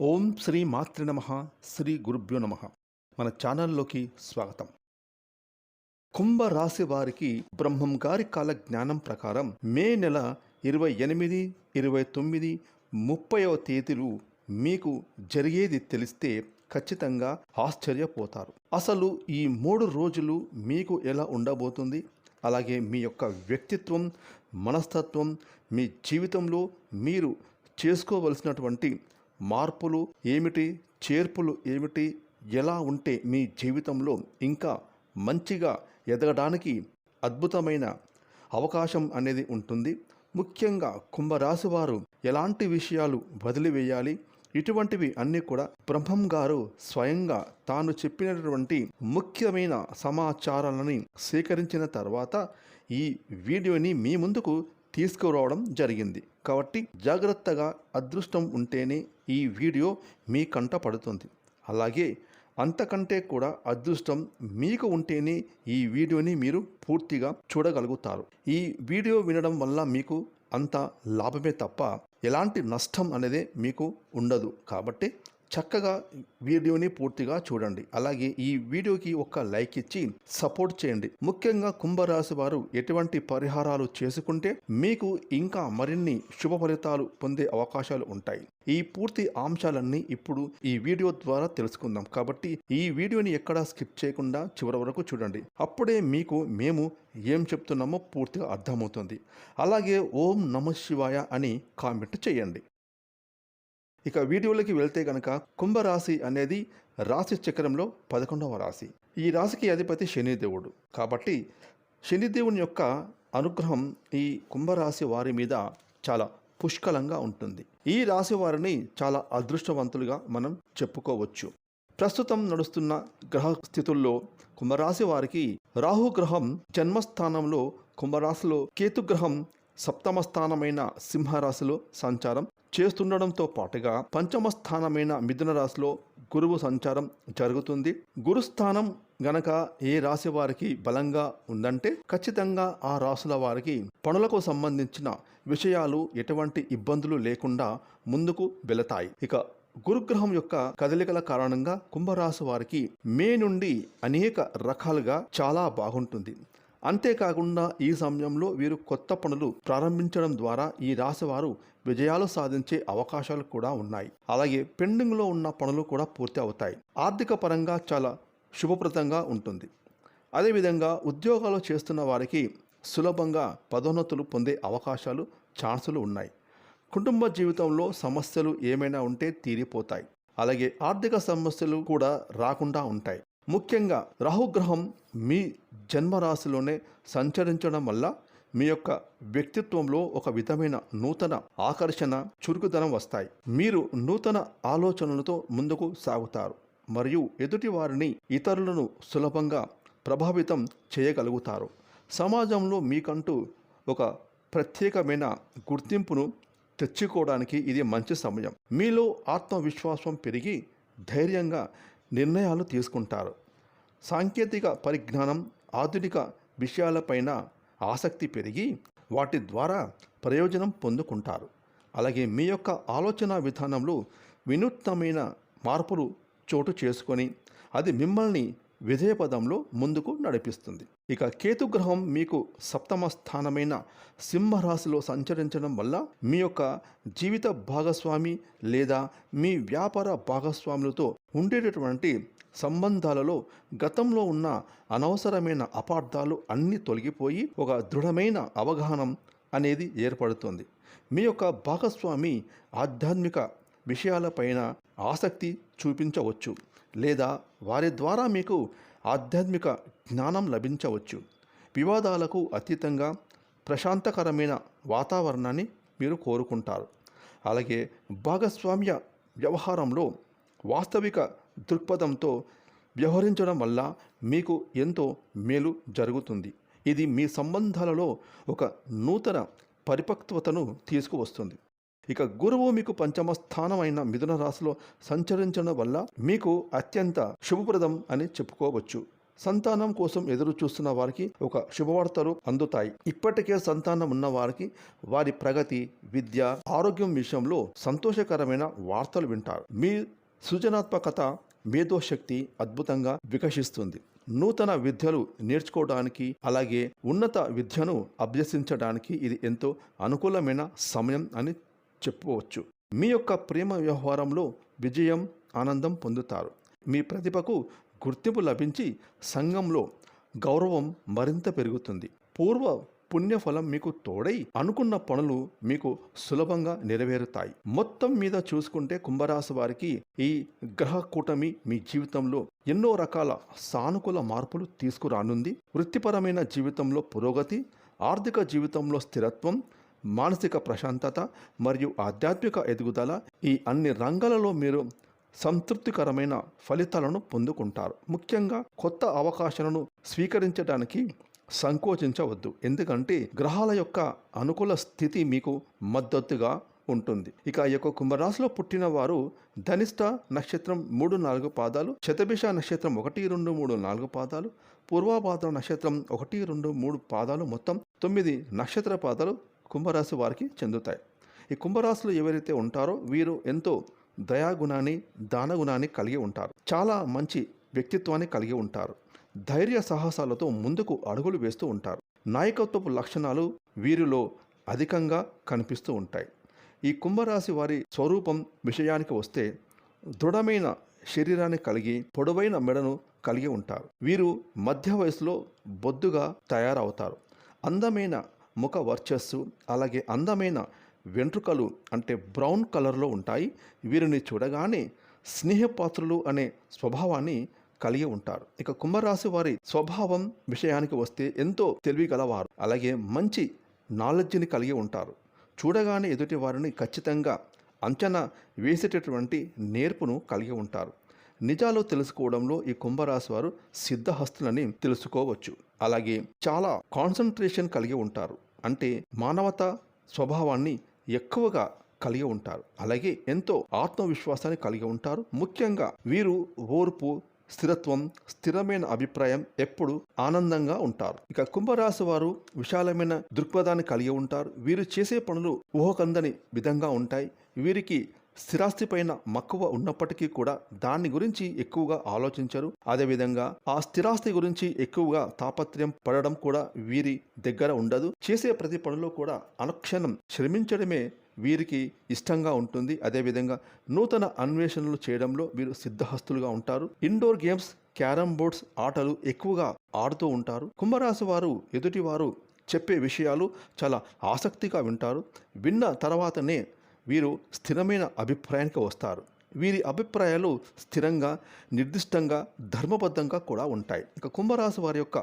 ఓం శ్రీ మాతృ నమ శ్రీ గురుభ్యో నమ. మన ఛానల్లోకి స్వాగతం. కుంభ రాశి వారికి బ్రహ్మం గారి కాల జ్ఞానం ప్రకారం మే నెల ఇరవై ఎనిమిది ఇరవై తొమ్మిది ముప్పైవ తేదీలు మీకు జరిగేది తెలిస్తే ఖచ్చితంగా ఆశ్చర్యపోతారు. అసలు ఈ మూడు రోజులు మీకు ఎలా ఉండబోతుంది? అలాగే మీ యొక్క వ్యక్తిత్వం మనస్తత్వం మీ జీవితంలో మీరు చేసుకోవలసినటువంటి మార్పులు ఏమిటి? చేర్పులు ఏమిటి? ఎలా ఉంటే మీ జీవితంలో ఇంకా మంచిగా ఎదగడానికి అద్భుతమైన అవకాశం అనేది ఉంటుంది? ముఖ్యంగా కుంభరాశి వారు ఎలాంటి విషయాలు వదిలివేయాలి? ఇటువంటివి అన్నీ కూడా బ్రహ్మం గారు స్వయంగా తాను చెప్పినటువంటి ముఖ్యమైన సమాచారాలని సేకరించిన తర్వాత ఈ వీడియోని మీ ముందుకు తీసుకురావడం జరిగింది. కాబట్టి జాగ్రత్తగా అదృష్టం ఉంటేనే ఈ వీడియో మీ కంట పడుతుంది. అలాగే అంతకంటే కూడా అదృష్టం మీకు ఉంటేనే ఈ వీడియోని మీరు పూర్తిగా చూడగలుగుతారు. ఈ వీడియో వినడం వల్ల మీకు అంత లాభమే తప్ప ఎలాంటి నష్టం అనేది మీకు ఉండదు. కాబట్టి చక్కగా వీడియోని పూర్తిగా చూడండి. అలాగే ఈ వీడియోకి ఒక లైక్ ఇచ్చి సపోర్ట్ చేయండి. ముఖ్యంగా కుంభరాశి వారు ఎటువంటి పరిహారాలు చేసుకుంటే మీకు ఇంకా మరిన్ని శుభ ఫలితాలు పొందే అవకాశాలు ఉంటాయి. ఈ పూర్తి అంశాలన్నీ ఇప్పుడు ఈ వీడియో ద్వారా తెలుసుకుందాం. కాబట్టి ఈ వీడియోని ఎక్కడా స్కిప్ చేయకుండా చివరి వరకు చూడండి. అప్పుడే మీకు మేము ఏం చెప్తున్నామో పూర్తిగా అర్థమవుతుంది. అలాగే ఓం నమ శివాయ అని కామెంట్ చేయండి. ఇక వీడియోలోకి వెళ్తే గనక కుంభరాశి అనేది రాశి చక్రంలో పదకొండవ రాశి. ఈ రాశికి అధిపతి శనిదేవుడు. కాబట్టి శనిదేవుని యొక్క అనుగ్రహం ఈ కుంభరాశి వారి మీద చాలా పుష్కలంగా ఉంటుంది. ఈ రాశి వారిని చాలా అదృష్టవంతులుగా మనం చెప్పుకోవచ్చు. ప్రస్తుతం నడుస్తున్న గ్రహ స్థితుల్లో కుంభరాశి వారికి రాహుగ్రహం జన్మస్థానంలో కుంభరాశిలో కేతుగ్రహం సప్తమ స్థానమైన సింహరాశిలో సంచారం చేస్తుండడంతో పాటుగా పంచమ స్థానమైన మిథున రాశిలో గురువు సంచారం జరుగుతుంది. గురుస్థానం గనక ఏ రాశి వారికి బలంగా ఉందంటే ఖచ్చితంగా ఆ రాశుల వారికి పనులకు సంబంధించిన విషయాలు ఎటువంటి ఇబ్బందులు లేకుండా ముందుకు వెళతాయి. ఇక గురుగ్రహం యొక్క కదలికల కారణంగా కుంభరాశి వారికి మే నుండి అనేక రకాలుగా చాలా బాగుంటుంది. అంతేకాకుండా ఈ సమయంలో వీరు కొత్త పనులు ప్రారంభించడం ద్వారా ఈ రాశి వారు విజయాలు సాధించే అవకాశాలు కూడా ఉన్నాయి. అలాగే పెండింగ్లో ఉన్న పనులు కూడా పూర్తి అవుతాయి. ఆర్థిక పరంగా చాలా శుభప్రదంగా ఉంటుంది. అదేవిధంగా ఉద్యోగాలు చేస్తున్న వారికి సులభంగా పదోన్నతులు పొందే అవకాశాలు ఛాన్సులు ఉన్నాయి. కుటుంబ జీవితంలో సమస్యలు ఏమైనా ఉంటే తీరిపోతాయి. అలాగే ఆర్థిక సమస్యలు కూడా రాకుండా ఉంటాయి. ముఖ్యంగా రాహుగ్రహం మీ జన్మరాశిలోనే సంచరించడం వల్ల మీ యొక్క వ్యక్తిత్వంలో ఒక విధమైన నూతన ఆకర్షణ చురుకుదనం వస్తాయి. మీరు నూతన ఆలోచనలతో ముందుకు సాగుతారు మరియు ఎదుటి వారిని ఇతరులను సులభంగా ప్రభావితం చేయగలుగుతారు. సమాజంలో మీకంటూ ఒక ప్రత్యేకమైన గుర్తింపును తెచ్చుకోవడానికి ఇది మంచి సమయం. మీలో ఆత్మవిశ్వాసం పెరిగి ధైర్యంగా నిర్ణయాలు తీసుకుంటారు. సాంకేతిక పరిజ్ఞానం ఆధునిక విషయాలపైన ఆసక్తి పెరిగి వాటి ద్వారా ప్రయోజనం పొందుకుంటారు. అలాగే మీ యొక్క ఆలోచన విధానంలో వినూత్నమైన మార్పులు చోటు చేసుకొని అది మిమ్మల్ని విధేయపదంలో ముందుకు నడిపిస్తుంది. ఇక కేతుగ్రహం మీకు సప్తమ స్థానమైన సింహరాశిలో సంచరించడం వల్ల మీ యొక్క జీవిత భాగస్వామి లేదా మీ వ్యాపార భాగస్వాములతో ఉండేటటువంటి సంబంధాలలో గతంలో ఉన్న అనవసరమైన అపార్థాలు అన్నీ తొలగిపోయి ఒక దృఢమైన అవగాహన అనేది ఏర్పడుతుంది. మీ యొక్క భాగస్వామి ఆధ్యాత్మిక విషయాలపైన ఆసక్తి చూపించవచ్చు లేదా వారి ద్వారా మీకు ఆధ్యాత్మిక జ్ఞానం లభించవచ్చు. వివాదాలకు అతీతంగా ప్రశాంతకరమైన వాతావరణాన్ని మీరు కోరుకుంటారు. అలాగే భాగస్వామ్య వ్యవహారంలో వాస్తవిక దృక్పథంతో వ్యవహరించడం వల్ల మీకు ఎంతో మేలు జరుగుతుంది. ఇది మీ సంబంధాలలో ఒక నూతన పరిపక్వతను తీసుకువస్తుంది. ఇక గురువు మీకు పంచమ స్థానమైన మిథున రాశిలో సంచరించడం వల్ల మీకు అత్యంత శుభప్రదం అని చెప్పుకోవచ్చు. సంతానం కోసం ఎదురు చూస్తున్న వారికి ఒక శుభవార్తలు అందుతాయి. ఇప్పటికే సంతానం ఉన్న వారికి వారి ప్రగతి విద్య ఆరోగ్యం విషయంలో సంతోషకరమైన వార్తలు వింటారు. మీ సృజనాత్మకత మేధోశక్తి అద్భుతంగా వికసిస్తుంది. నూతన విద్యలు నేర్చుకోవడానికి అలాగే ఉన్నత విద్యను అభ్యసించడానికి ఇది ఎంతో అనుకూలమైన సమయం అని చెప్పుకోవచ్చు. మీ యొక్క ప్రేమ వ్యవహారంలో విజయం ఆనందం పొందుతారు. మీ ప్రతిభకు గుర్తింపు లభించి సంఘంలో గౌరవం మరింత పెరుగుతుంది. పూర్వ పుణ్యఫలం మీకు తోడై అనుకున్న పనులు మీకు సులభంగా నెరవేరుతాయి. మొత్తం మీద చూసుకుంటే కుంభరాశి వారికి ఈ గ్రహ కూటమి మీ జీవితంలో ఎన్నో రకాల సానుకూల మార్పులు తీసుకురానుంది. వృత్తిపరమైన జీవితంలో పురోగతి ఆర్థిక జీవితంలో స్థిరత్వం మానసిక ప్రశాంతత మరియు ఆధ్యాత్మిక ఎదుగుదల ఈ అన్ని రంగాలలో మీరు సంతృప్తికరమైన ఫలితాలను పొందుకుంటారు. ముఖ్యంగా కొత్త అవకాశాలను స్వీకరించడానికి సంకోచించవద్దు. ఎందుకంటే గ్రహాల యొక్క అనుకూల స్థితి మీకు మద్దతుగా ఉంటుంది. ఇక ఈ యొక్క కుంభరాశిలో పుట్టిన వారు ధనిష్ట నక్షత్రం మూడు నాలుగు పాదాలు శతభిష నక్షత్రం ఒకటి రెండు మూడు నాలుగు పాదాలు పూర్వాభాద్ర నక్షత్రం ఒకటి రెండు మూడు పాదాలు మొత్తం తొమ్మిది నక్షత్ర పాదాలు కుంభరాశి వారికి చెందుతాయి. ఈ కుంభరాశులు ఎవరైతే ఉంటారో వీరు ఎంతో దయాగుణాన్ని దానగుణాన్ని కలిగి ఉంటారు. చాలా మంచి వ్యక్తిత్వాన్ని కలిగి ఉంటారు. ధైర్య సాహసాలతో ముందుకు అడుగులు వేస్తూ ఉంటారు. నాయకత్వపు లక్షణాలు వీరిలో అధికంగా కనిపిస్తూ ఉంటాయి. ఈ కుంభరాశి వారి స్వరూపం విషయానికి వస్తే దృఢమైన శరీరాన్ని కలిగి పొడవైన మెడను కలిగి ఉంటారు. వీరు మధ్య వయసులో బొద్దుగా తయారవుతారు. అందమైన ముఖ వర్చస్సు అలాగే అందమైన వెంట్రుకలు అంటే బ్రౌన్ కలర్లో ఉంటాయి. వీరిని చూడగానే స్నేహపాత్రులు అనే స్వభావాన్ని కలిగి ఉంటారు. ఇక కుంభరాశి వారి స్వభావం విషయానికి వస్తే ఎంతో తెలివి గలవారు అలాగే మంచి నాలెడ్జ్ని కలిగి ఉంటారు. చూడగానే ఎదుటి వారిని ఖచ్చితంగా అంచనా వేసేటటువంటి నేర్పును కలిగి ఉంటారు. నిజాలు తెలుసుకోవడంలో ఈ కుంభరాశి వారు సిద్ధహస్తులని తెలుసుకోవచ్చు. అలాగే చాలా కాన్సన్ట్రేషన్ కలిగి ఉంటారు. అంటే మానవత స్వభావాన్ని ఎక్కువగా కలిగి ఉంటారు. అలాగే ఎంతో ఆత్మవిశ్వాసాన్ని కలిగి ఉంటారు. ముఖ్యంగా వీరు ఓర్పు స్థిరత్వం స్థిరమైన అభిప్రాయం ఎప్పుడు ఆనందంగా ఉంటారు. ఇక కుంభరాశి వారు విశాలమైన దృక్పథాన్ని కలిగి ఉంటారు. వీరు చేసే పనులు ఊహకందని విధంగా ఉంటాయి. వీరికి స్థిరాస్తి పైన మక్కువ ఉన్నప్పటికీ కూడా దాని గురించి ఎక్కువగా ఆలోచించరు. అదేవిధంగా ఆ స్థిరాస్తి గురించి ఎక్కువగా తాపత్రయం పడడం కూడా వీరి దగ్గర ఉండదు. చేసే ప్రతి పనిలో కూడా అనుక్షణం శ్రమించడమే వీరికి ఇష్టంగా ఉంటుంది. అదేవిధంగా నూతన అన్వేషణలు చేయడంలో వీరు సిద్ధహస్తులుగా ఉంటారు. ఇండోర్ గేమ్స్ క్యారమ్ బోర్డ్స్ ఆటలు ఎక్కువగా ఆడుతూ ఉంటారు. కుంభరాశి వారు ఎదుటివారు చెప్పే విషయాలు చాలా ఆసక్తిగా వింటారు. విన్న తర్వాతనే వీరు స్థిరమైన అభిప్రాయానికి వస్తారు. వీరి అభిప్రాయాలు స్థిరంగా నిర్దిష్టంగా ధర్మబద్ధంగా కూడా ఉంటాయి. ఇక కుంభరాశి వారి యొక్క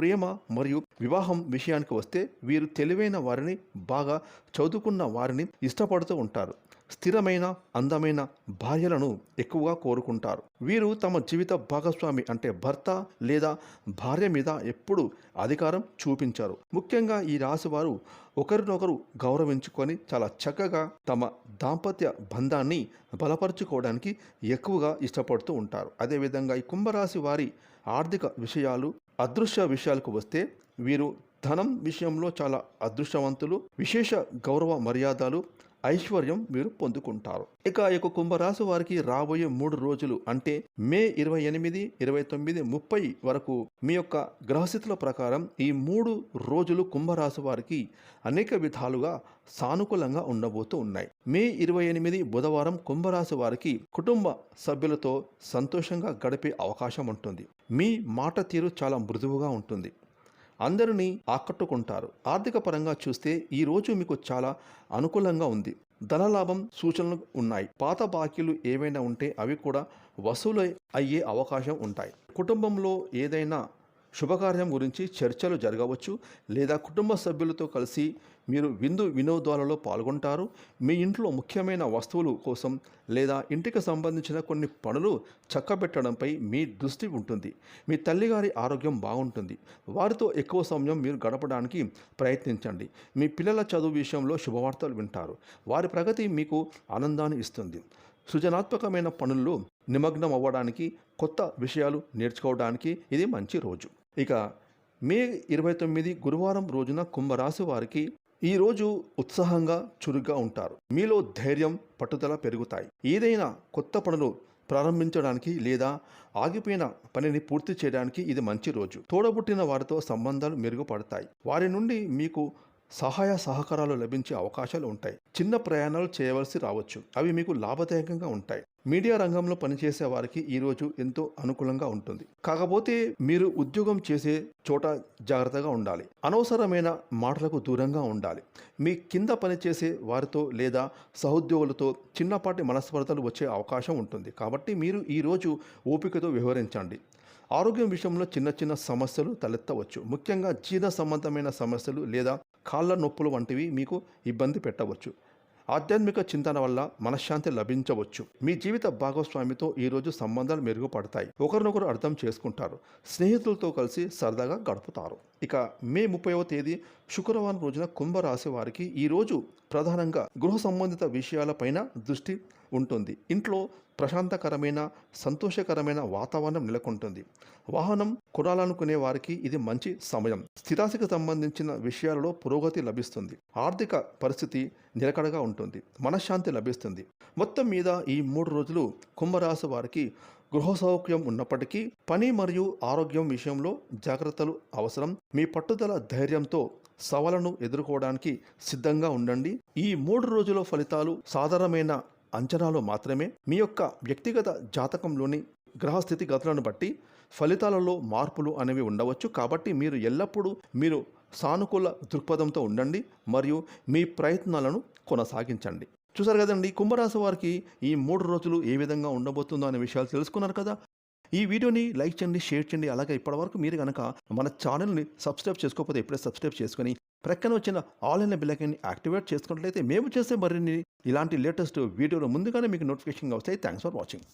ప్రేమ మరియు వివాహం విషయానికి వస్తే వీరు తెలివైన వారిని బాగా చదువుకున్న వారిని ఇష్టపడుతూ ఉంటారు. స్థిరమైన అందమైన భార్యలను ఎక్కువగా కోరుకుంటారు. వీరు తమ జీవిత భాగస్వామి అంటే భర్త లేదా భార్య మీద ఎప్పుడు అధికారం చూపించారు. ముఖ్యంగా ఈ రాశి వారు ఒకరినొకరు గౌరవించుకొని చాలా చక్కగా తమ దాంపత్య బంధాన్ని బలపరుచుకోవడానికి ఎక్కువగా ఇష్టపడుతూ ఉంటారు. అదేవిధంగా ఈ కుంభరాశి వారి ఆర్థిక విషయాలు అదృశ్య విషయాలకు వస్తే వీరు ధనం విషయంలో చాలా అదృష్టవంతులు. విశేష గౌరవ మర్యాదలు ఐశ్వర్యం వీరు పొందుకుంటారు. ఇక యొక్క కుంభరాశి వారికి రాబోయే మూడు రోజులు అంటే మే ఇరవై ఎనిమిది ఇరవై తొమ్మిది ముప్పై వరకు మీ యొక్క గ్రహస్థితుల ప్రకారం ఈ మూడు రోజులు కుంభరాశి వారికి అనేక విధాలుగా సానుకూలంగా ఉండబోతూ ఉన్నాయి. మే ఇరవై ఎనిమిది బుధవారం కుంభరాశి వారికి కుటుంబ సభ్యులతో సంతోషంగా గడిపే అవకాశం ఉంటుంది. మీ మాట తీరు చాలా మృదువుగా ఉంటుంది. అందరినీ ఆకట్టుకుంటారు. ఆర్థిక పరంగా చూస్తే ఈ రోజు మీకు చాలా అనుకూలంగా ఉంది. ధనలాభం సూచనలు ఉన్నాయి. పాత బాకీలు ఏవైనా ఉంటే అవి కూడా వసూలు అయ్యే అవకాశం ఉంటాయి. కుటుంబంలో ఏదైనా శుభకార్యం గురించి చర్చలు జరగవచ్చు లేదా కుటుంబ సభ్యులతో కలిసి మీరు విందు వినోదాలలో పాల్గొంటారు. మీ ఇంట్లో ముఖ్యమైన వస్తువులు కోసం లేదా ఇంటికి సంబంధించిన కొన్ని పనులు చక్కబెట్టడంపై మీ దృష్టి ఉంటుంది. మీ తల్లిగారి ఆరోగ్యం బాగుంటుంది. వారితో ఎక్కువ సమయం మీరు గడపడానికి ప్రయత్నించండి. మీ పిల్లల చదువు విషయంలో శుభవార్తలు వింటారు. వారి ప్రగతి మీకు ఆనందాన్ని ఇస్తుంది. సృజనాత్మకమైన పనుల్లో నిమగ్నం అవ్వడానికి కొత్త విషయాలు నేర్చుకోవడానికి ఇది మంచి రోజు. ఇక మే ఇరవై తొమ్మిది గురువారం రోజున కుంభరాశి వారికి ఈ రోజు ఉత్సాహంగా చురుగ్గా ఉంటారు. మీలో ధైర్యం పట్టుదల పెరుగుతాయి. ఏదైనా కొత్త పనులు ప్రారంభించడానికి లేదా ఆగిపోయిన పనిని పూర్తి చేయడానికి ఇది మంచి రోజు. తోడబుట్టిన వారితో సంబంధాలు మెరుగుపడతాయి. వారి నుండి మీకు సహాయ సహకారాలు లభించే అవకాశాలు ఉంటాయి. చిన్న ప్రయాణాలు చేయవలసి రావచ్చు. అవి మీకు లాభదాయకంగా ఉంటాయి. మీడియా రంగంలో పనిచేసే వారికి ఈరోజు ఎంతో అనుకూలంగా ఉంటుంది. కాకపోతే మీరు ఉద్యోగం చేసే చోట జాగ్రత్తగా ఉండాలి. అనవసరమైన మాటలకు దూరంగా ఉండాలి. మీ కింద పనిచేసే వారితో లేదా సహోద్యోగులతో చిన్నపాటి మనస్పర్ధలు వచ్చే అవకాశం ఉంటుంది. కాబట్టి మీరు ఈ రోజు ఓపికతో వ్యవహరించండి. ఆరోగ్యం విషయంలో చిన్న చిన్న సమస్యలు తలెత్తవచ్చు. ముఖ్యంగా జీర్ణ సంబంధమైన సమస్యలు లేదా కాళ్ళ నొప్పులు వంటివి మీకు ఇబ్బంది పెట్టవచ్చు. ఆధ్యాత్మిక చింతన వల్ల మనశ్శాంతి లభించవచ్చు. మీ జీవిత భాగస్వామితో ఈరోజు సంబంధాలు మెరుగుపడతాయి. ఒకరినొకరు అర్థం చేసుకుంటారు. స్నేహితులతో కలిసి సరదాగా గడుపుతారు. ఇక మే ముప్పైవ తేదీ శుక్రవారం రోజున కుంభరాశి వారికి ఈరోజు ప్రధానంగా గృహ సంబంధిత విషయాలపైన దృష్టి ఉంటుంది. ఇంట్లో ప్రశాంతకరమైన సంతోషకరమైన వాతావరణం నెలకొంటుంది. వాహనం కొనాలనుకునే వారికి ఇది మంచి సమయం. స్థిరాశికి సంబంధించిన విషయాలలో పురోగతి లభిస్తుంది. ఆర్థిక పరిస్థితి నిలకడగా ఉంటుంది. మనశ్శాంతి లభిస్తుంది. మొత్తం మీద ఈ మూడు రోజులు కుంభరాశి వారికి గృహ సౌఖ్యం ఉన్నప్పటికీ పని మరియు ఆరోగ్యం విషయంలో జాగ్రత్తలు అవసరం. మీ పట్టుదల ధైర్యంతో సవాలను ఎదుర్కోవడానికి సిద్ధంగా ఉండండి. ఈ మూడు రోజుల ఫలితాలు సాధారణమైన అంచనాలు మాత్రమే. మీ యొక్క వ్యక్తిగత జాతకంలోని గ్రహస్థితి గతులను బట్టి ఫలితాలలో మార్పులు అనేవి ఉండవచ్చు. కాబట్టి మీరు ఎల్లప్పుడూ మీరు సానుకూల దృక్పథంతో ఉండండి మరియు మీ ప్రయత్నాలను కొనసాగించండి. చూసారు కదండి కుంభరాశి వారికి ఈ మూడు రోజులు ఏ విధంగా ఉండబోతుందో అనే విషయాలు తెలుసుకున్నారు కదా. ఈ వీడియోని లైక్ చేయండి షేర్ చేయండి. అలాగే ఇప్పటివరకు మీరు కనుక మన ఛానల్ని సబ్స్క్రైబ్ చేసుకోకపోతే ఇప్పుడే సబ్స్క్రైబ్ చేసుకొని ప్రక్కన వచ్చిన ఆన్లైన్ ఇన్ బిల్లకని యాక్టివేట్ చేసుకున్నట్లయితే మేము చేసే మరిన్ని ఇలాంటి లేటెస్ట్ వీడియోలు ముందుగానే మీకు నోటిఫికేషన్ వస్తాయి. Thanks for watching